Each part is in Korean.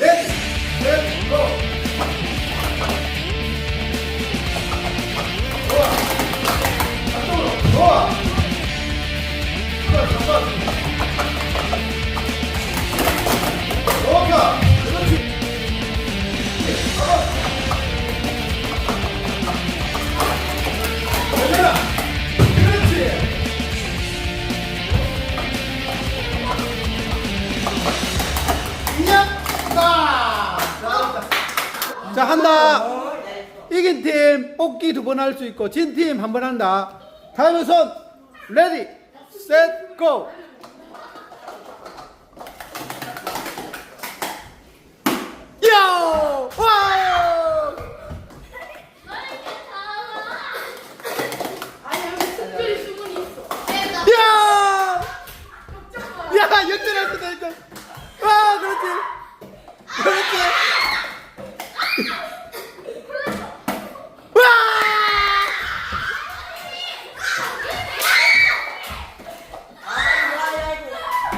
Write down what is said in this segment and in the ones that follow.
레 뽑기 두 번 할 수 있고 진 팀 한 번 한다. 다음에 손 레디 셋 고. 야! 와! 야! 야, 역전할 수도 있고. 와, 그렇지. 그렇지. 와!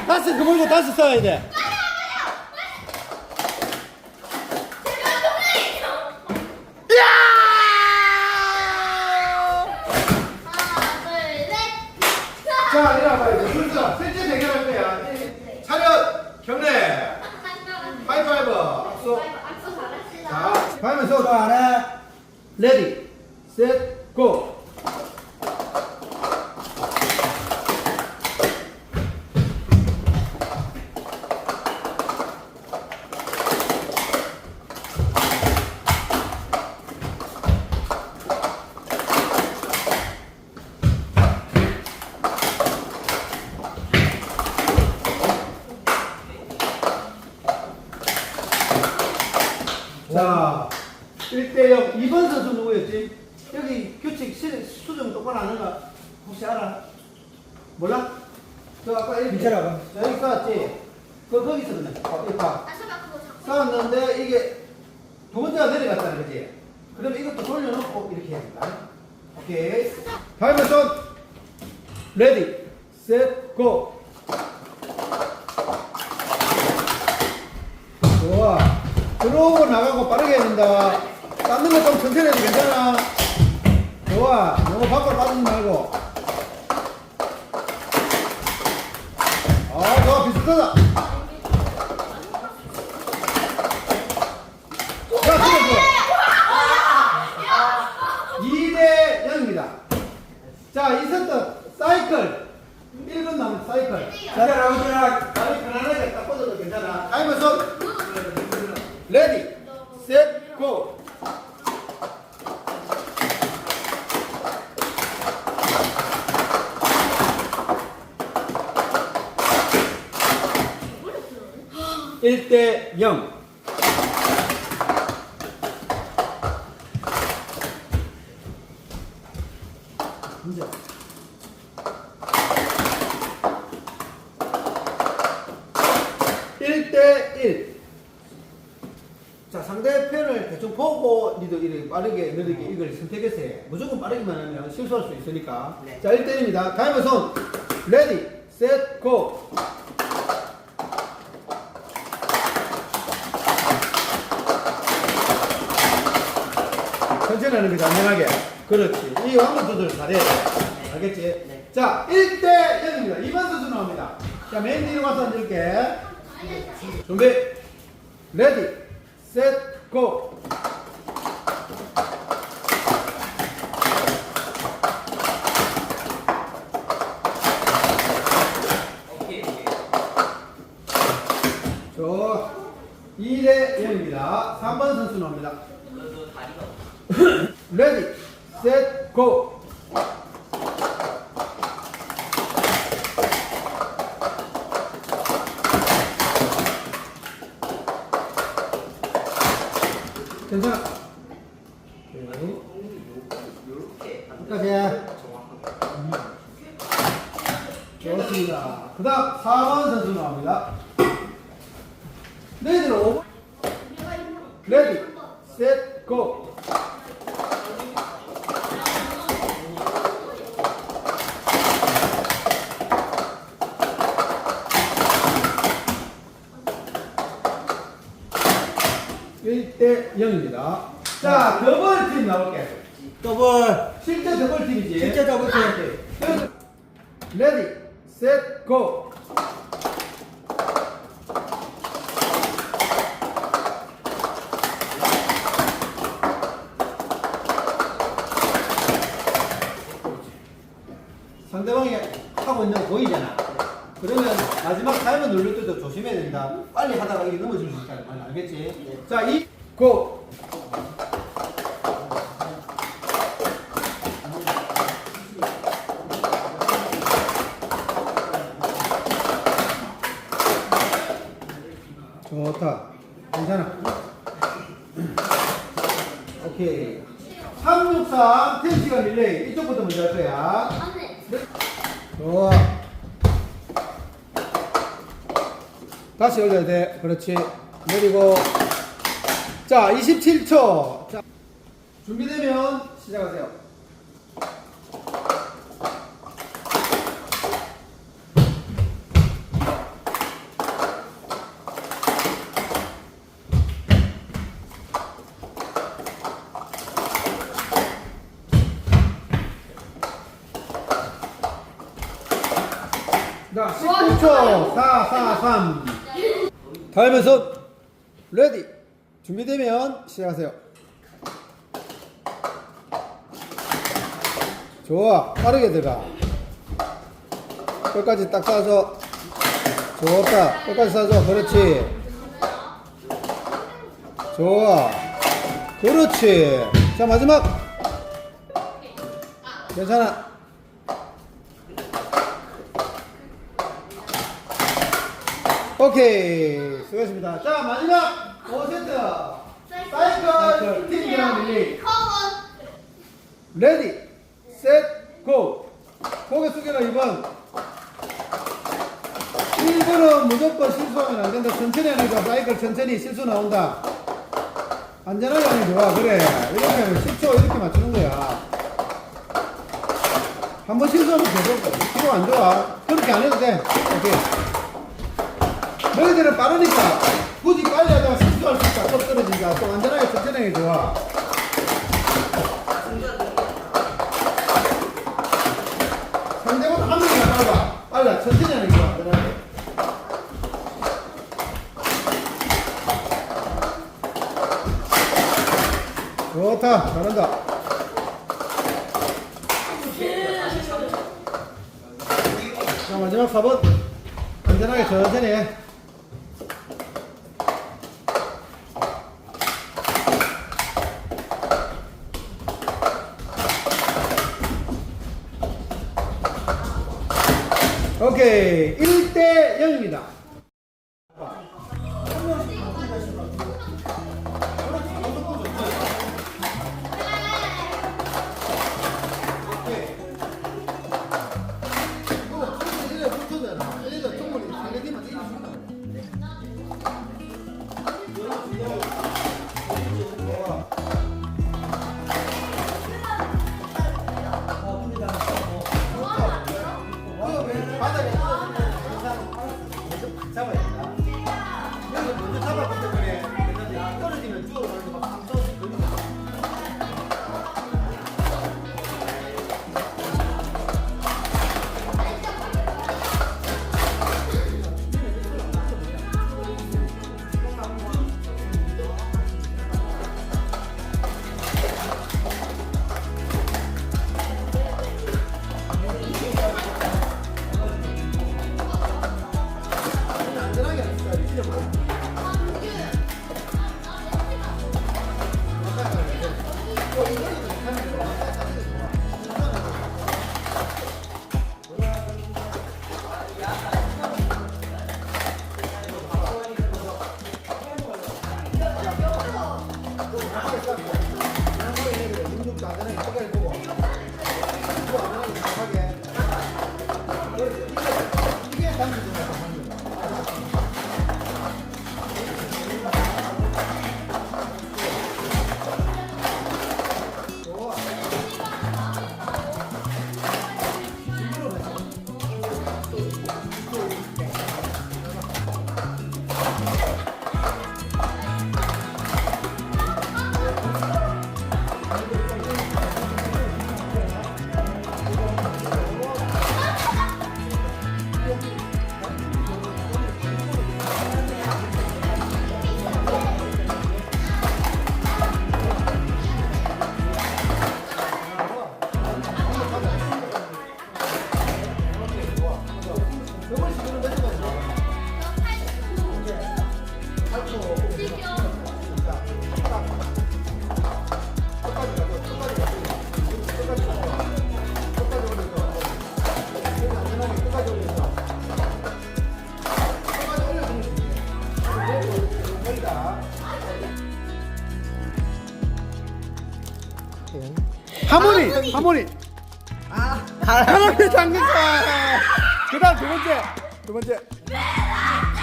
다스 그 물고 다스 써야 돼. 야! 자, 일어나봐야 돼. 순서 셋째 대결할 거야. 차렷, 경례, 하이파이브, 악수. 자, 가면서 자, 하나, 레디, 셋, 고. 자, 1대0. 2번 선수 누구였지? 여기 규칙 시- 수정 똑바로 안 하는가? 혹시 알아? 몰라? 저 아까 이렇게. 밑에라고. 자, 여기 싸웠지? 그, 거기 있었네. 어, 여기 봐. 싸웠는데 이게 두 번째가 내려갔다는 거지? 그럼 이것도 돌려놓고 이렇게 해야 된다. 오케이. 다음에 손. 레디, 셋, 고. 좋아. 들어오고 나가고 빠르게 해야 된다. 닦는 거좀 천천히 해도 괜찮아. 좋아. 너무 밖으로 빠지지 말고. 아. 비슷하다. 자, 좋아. 2대 0입니다. 자, 이 세트 사이클. 1분 남은 사이클. 자, 라우드라. 다리 편안하게 딱 뻗어도 괜찮아. 가위바위보. 레디, 셋, 고. 일대 0. 문제. 1대1. 자, 상대편을 대충 보고 니도 이렇게 빠르게 느리게 이걸 선택해서 해. 무조건 빠르기만 하면 실수할 수 있으니까. 네. 자, 1대1입니다. 다음에 손. 레디, 셋, 고. 천천히 하는 거지, 안전하게. 그렇지. 이 왕도 조절 잘해야 돼. 알겠지? 네. 자, 1대 0입니다. 2번 선수 나옵니다. 자, 맨 뒤로 가서 앉을게. 준비. 레디, 셋, 고. 좋아. 2대 0입니다. 3번 선수 나옵니다. 레디, 셋, 고. 괜찮아. 그 다음 4번 선수 나옵니다. 레디로 5번. 레디, 셋, 고. 1대 0입니다. 자, 더블 팀 나올게. 더블 실제 더블 팀이지. 실제 더블팀. 여기서 레디, 셋, 고. 상대방이 하고 있는 거 보이잖아. 그러면 마지막 타이머 누를 때도 조심해야 된다. 빨리 하다가 이게 넘어질 수 있다. 알겠지? 자, 이, 고. 좋다. 괜찮아. 오케이. 363 10시간 릴레이. 이쪽부터 먼저 할 거야. 좋아. 다시 올려야 돼. 그렇지. 내리고. 자, 27초. 자, 준비되면 시작하세요. 자, 19초. 4, 4, 3. 손. 레디. 준비되면 시작하세요. 좋아. 빠르게 들어가. 끝까지 딱 쏴줘. 좋다. 끝까지 쏴줘. 그렇지. 좋아. 그렇지. 자, 마지막. 괜찮아. 오케이. 수고하셨습니다. 자, 마지막 5세트. 사이클 팀이랑 릴레이. 레디, 셋, 고. 고개 숙여라 2번. 1번은 무조건 실수하면 안 된다. 천천히 거야. 사이클 천천히 실수 나온다. 안전하게 게 좋아. 그래. 이렇게 하면 10초 이렇게 맞추는 거야. 한 번 실수하면 계속 기분 안 좋아. 그렇게 안 해도 돼. 오케이. 너희들은 빠르니까 굳이 빨리 하다가 실수할 수 있다. 또 떨어지니까 또 안전하게 천천히 게 좋아. 상대방 한 명이나 빨라. 빨라. 천천히 하는 게. 안전하게. 좋다. 잘한다. 자, 마지막 4번. 안전하게 천천히 해. 오 이게 당근 하모니 하모니. 아, 하나님 장군가 그다음 두 번째 두 번째.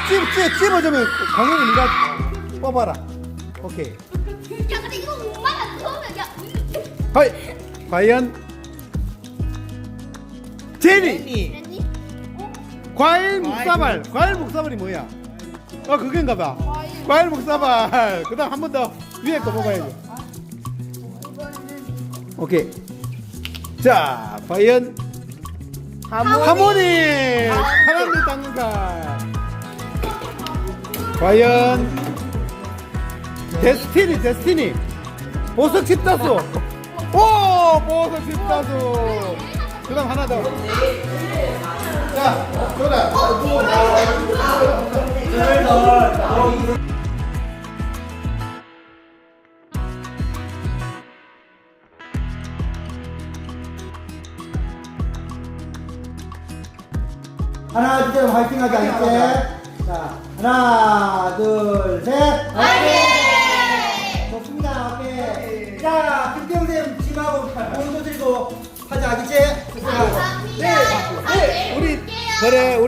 찝, 찝, 찝어주면 광현이 네가 뽑아라. 오케이. 야 근데 이거 엄마가 처음에 야 하이. 과연? 제니. 니. 됐니? 과일. 묵사발. 과일 묵사발이 뭐야? 어 그건가 봐. 과일. 묵사발. 그 다음 한 번 더 위에 거 먹어야지. 오케이 자 과연 하모니. 하나님 당근가? 과연 데스티니 데스티니. 보석 집다수. 오 보석 집다수. 그 다음 하나 더. 자, 조다. 하나 둘 셋 화이팅 하자 이제 자 하나 둘 셋. 화이팅! 좋습니다. 오케이. 자 김태웅 쌤 팀하고 공도 들고 하자 알겠지? 감사합니다. 우리 그래 우리